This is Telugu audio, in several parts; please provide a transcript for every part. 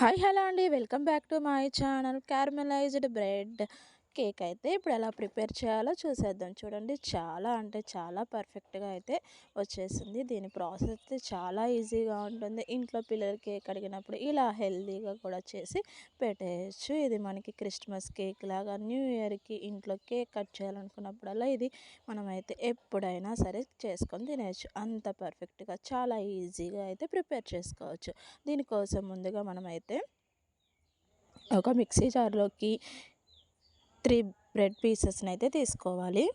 హాయ్ హలో అండి welcome back to my channel caramelised bread. Cake అయితే ఇప్పుడు ఎలా ప్రిపేర్ చేయాలో చూసేద్దాం. చూడండి చాలా అంటే చాలా పర్ఫెక్ట్గా అయితే వచ్చేసింది. దీని ప్రాసెస్ అయితే చాలా ఈజీగా ఉంటుంది. ఇంట్లో పిల్లలు కేక్ అడిగినప్పుడు ఇలా హెల్తీగా కూడా చేసి పెట్టేయచ్చు. ఇది మనకి క్రిస్మస్ కేక్ లాగా న్యూ ఇయర్కి ఇంట్లో కేక్ కట్ చేయాలనుకున్నప్పుడల్లా ఇది మనమైతే ఎప్పుడైనా సరే చేసుకొని తినేయచ్చు. అంత పర్ఫెక్ట్గా చాలా ఈజీగా అయితే ప్రిపేర్ చేసుకోవచ్చు. దీనికోసం ముందుగా మనమైతే ఒక మిక్సీ జార్లోకి త్రీ బ్రెడ్ పీసెస్ని అయితే తీసుకోవాలి.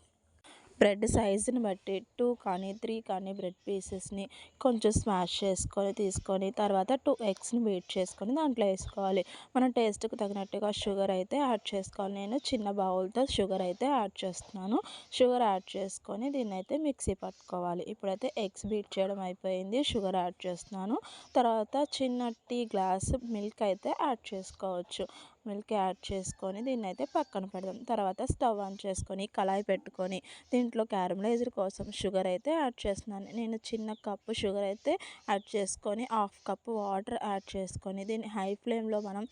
బ్రెడ్ సైజుని బట్టి టూ కానీ త్రీ కానీ బ్రెడ్ పీసెస్ని కొంచెం స్మాష్ చేసుకొని తీసుకొని తర్వాత టూ ఎగ్స్ని బీట్ చేసుకొని దాంట్లో వేసుకోవాలి. మనం టేస్ట్కి తగినట్టుగా షుగర్ అయితే యాడ్ చేసుకోవాలి. నేను చిన్న బౌల్తో షుగర్ అయితే యాడ్ చేస్తున్నాను. షుగర్ యాడ్ చేసుకొని దీన్ని అయితే మిక్సీ పట్టుకోవాలి. ఇప్పుడైతే ఎగ్స్ బీట్ చేయడం అయిపోయింది. షుగర్ యాడ్ చేస్తున్నాను. తర్వాత చిన్న టీ గ్లాస్ మిల్క్ అయితే యాడ్ చేసుకోవచ్చు. మిల్క్ యాడ్ చేసుకొని దీన్ని అయితే పక్కన పెడదాం. తర్వాత స్టవ్ ఆన్ చేసుకొని కళాయి పెట్టుకొని దీంట్లో క్యారమలైజర్ కోసం షుగర్ అయితే యాడ్ చేస్తున్నాను. నేను చిన్న కప్పు షుగర్ అయితే యాడ్ చేసుకొని హాఫ్ కప్పు వాటర్ యాడ్ చేసుకొని దీన్ని హై ఫ్లేమ్లో మనం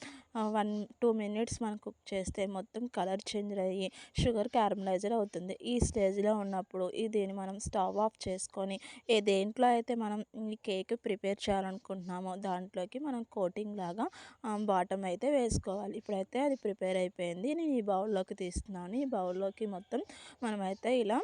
వన్ టూ మినిట్స్ మనం కుక్ చేస్తే మొత్తం కలర్ చేంజ్ అయ్యి షుగర్ క్యారమలైజర్ అవుతుంది. ఈ స్టేజ్లో ఉన్నప్పుడు దీన్ని మనం స్టవ్ ఆఫ్ చేసుకొని ఏ దేంట్లో అయితే మనం ఈ కేక్ ప్రిపేర్ చేయాలనుకుంటున్నామో దాంట్లోకి మనం కోటింగ్ లాగా బాటమ్ అయితే వేసుకోవాలి. ఇప్పుడైతే అది ప్రిపేర్ అయిపోయింది. నేను ఈ బౌల్లోకి తీస్తున్నాను. ఈ బౌల్లోకి మొత్తం మనమైతే ఇలా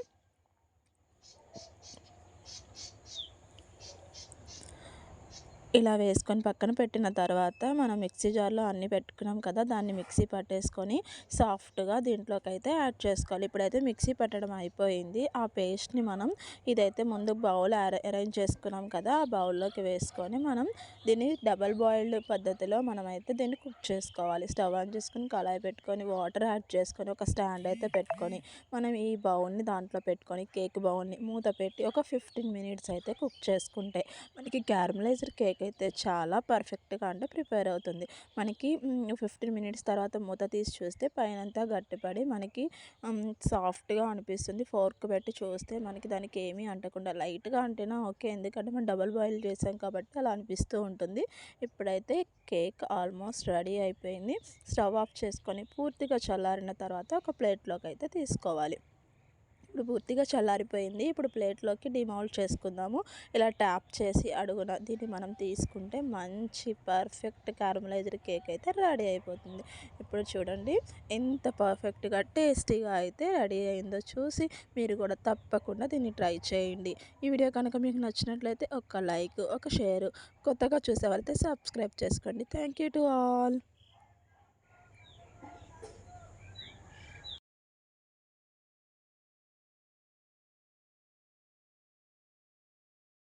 ఇలా వేసుకొని పక్కన పెట్టిన తర్వాత మనం మిక్సీ జార్లో అన్నీ పెట్టుకున్నాం కదా దాన్ని మిక్సీ పట్టేసుకొని సాఫ్ట్గా దీంట్లోకి అయితే యాడ్ చేసుకోవాలి. ఇప్పుడైతే మిక్సీ పెట్టడం అయిపోయింది. ఆ పేస్ట్ని మనం ఇదైతే ముందు బౌల్ అరేంజ్ చేసుకున్నాం కదా ఆ బౌల్లోకి వేసుకొని మనం దీన్ని డబల్ బాయిల్డ్ పద్ధతిలో మనమైతే దీన్ని కుక్ చేసుకోవాలి. స్టవ్ ఆన్ చేసుకొని కళాయి పెట్టుకొని వాటర్ యాడ్ చేసుకొని ఒక స్టాండ్ అయితే పెట్టుకొని మనం ఈ బౌల్ని దాంట్లో పెట్టుకొని కేక్ బౌల్ని మూత పెట్టి ఒక ఫిఫ్టీన్ మినిట్స్ అయితే కుక్ చేసుకుంటే మనకి క్యారమలైజర్ కేక్ కేక్ అయితే చాలా పర్ఫెక్ట్గా అంటే ప్రిపేర్ అవుతుంది. మనకి ఫిఫ్టీన్ మినిట్స్ తర్వాత మూత తీసి చూస్తే పైనంతా గట్టిపడి మనకి సాఫ్ట్గా అనిపిస్తుంది. ఫోర్క్ పెట్టి చూస్తే మనకి దానికి ఏమీ అంటకుండా లైట్గా అంటేనా ఓకే. ఎందుకంటే మనం డబల్ బాయిల్ చేసాం కాబట్టి అలా అనిపిస్తూ ఉంటుంది. ఇప్పుడైతే కేక్ ఆల్మోస్ట్ రెడీ అయిపోయింది. స్టవ్ ఆఫ్ చేసుకొని పూర్తిగా చల్లారిన తర్వాత ఒక ప్లేట్లోకి అయితే తీసుకోవాలి. ఇప్పుడు పూర్తిగా చల్లారిపోయింది. ఇప్పుడు ప్లేట్లోకి డిమౌల్డ్ చేసుకుందాము. ఇలా ట్యాప్ చేసి అడుగున దీన్ని మనం తీసుకుంటే మంచి పర్ఫెక్ట్ క్యారమలైజర్ కేక్ అయితే రెడీ అయిపోతుంది. ఇప్పుడు చూడండి ఎంత పర్ఫెక్ట్గా టేస్టీగా అయితే రెడీ అయిందో చూసి మీరు కూడా తప్పకుండా దీన్ని ట్రై చేయండి. ఈ వీడియో కనుక మీకు నచ్చినట్లయితే ఒక లైక్ ఒక షేర్ కొత్తగా చూసే వాళ్ళైతే సబ్స్క్రైబ్ చేసుకోండి. Thank you to all.